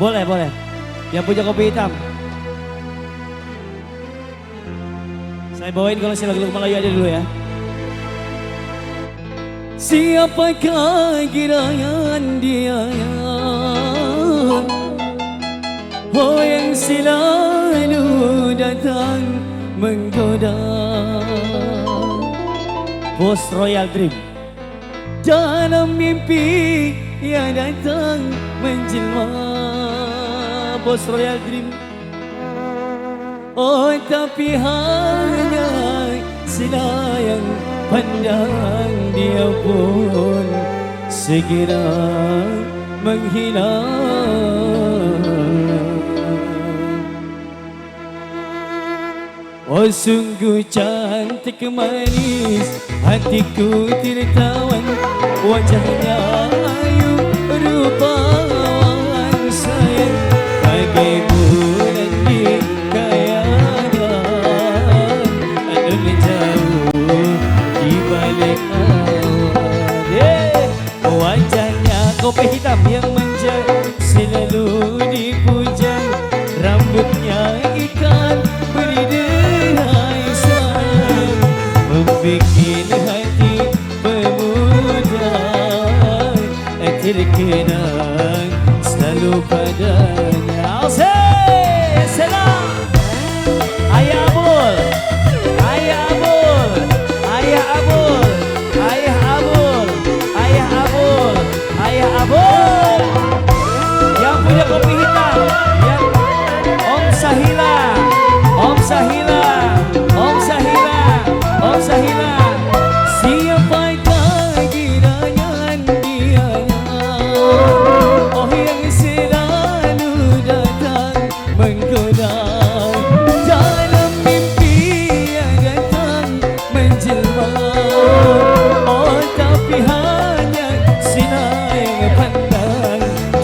Boleh, boleh. Yang punya kopi hitam. Saya bawain kalau si lagu-lagu Melayu aja dulu ya. Siapakah kiranya dia Oh yang selalu datang menggoda Bos Royal Dream Dalam mimpi yang datang menjelma Bos Royal Dream. Oh tapi hanya selayang pandang dia pun segera menghilang. Oh sungguh cantik manis Hatiku tertawan Wajahnya Wajahnya kopi hitam yang manja Selalu dipuja. Rambutnya ikan beri denai Membikin hati pemuda Terkenang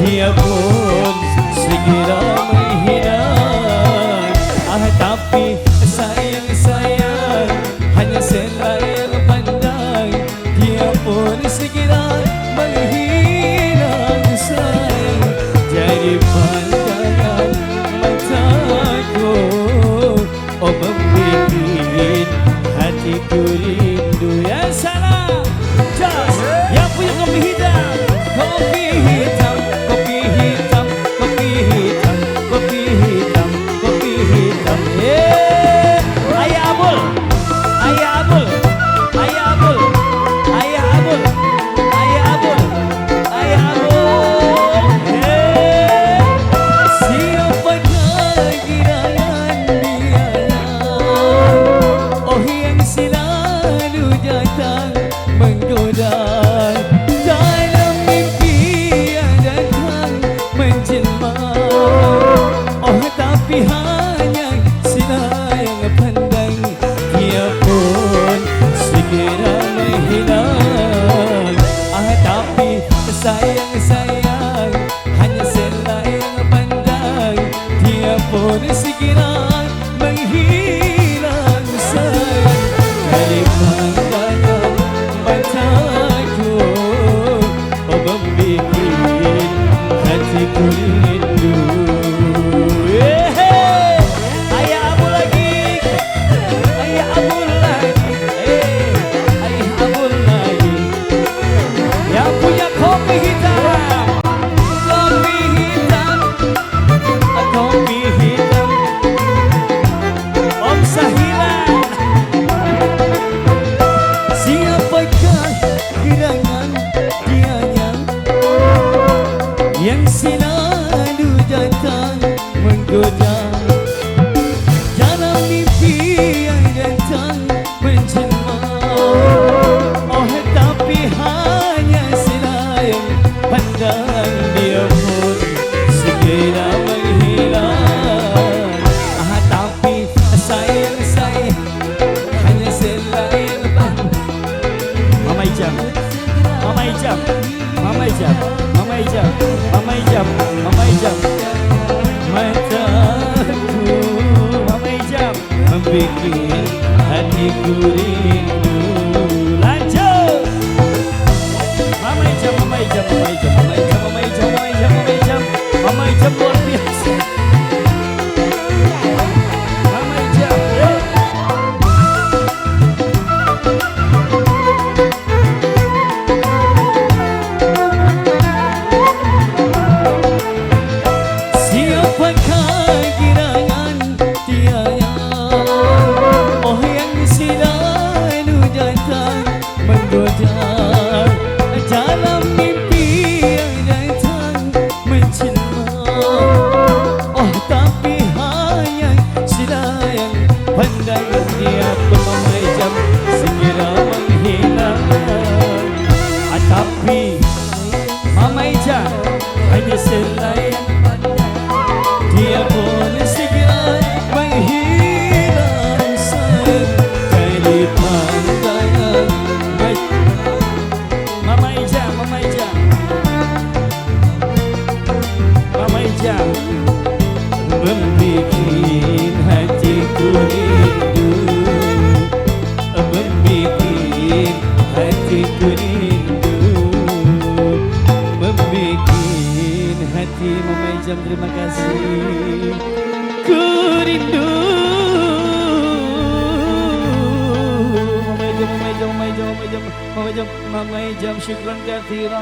Dia pun segera menghilang Ah tapi sayang sayang Hanya selayang pandang. Dia pun segera menghilang sayang Jadi pandangan mataku. Oh membuat hatiku rindu Bye. Yang selalu datang menggoda. Dalam mimpi yang datang menjelma. Oh tapi hanya selayang pandang dia pun. Segera menghilang. Ah tapi sayang sayang hanya selayang pandang. Mama Ijam. Mama Ijam. Mama Ijam. Mama Ijam jump, my jump, my hatiku rindu. Jam terima kasih Ku rindu Mama Jam, Mama Jam, Mama Jam, Mama Jam, Mama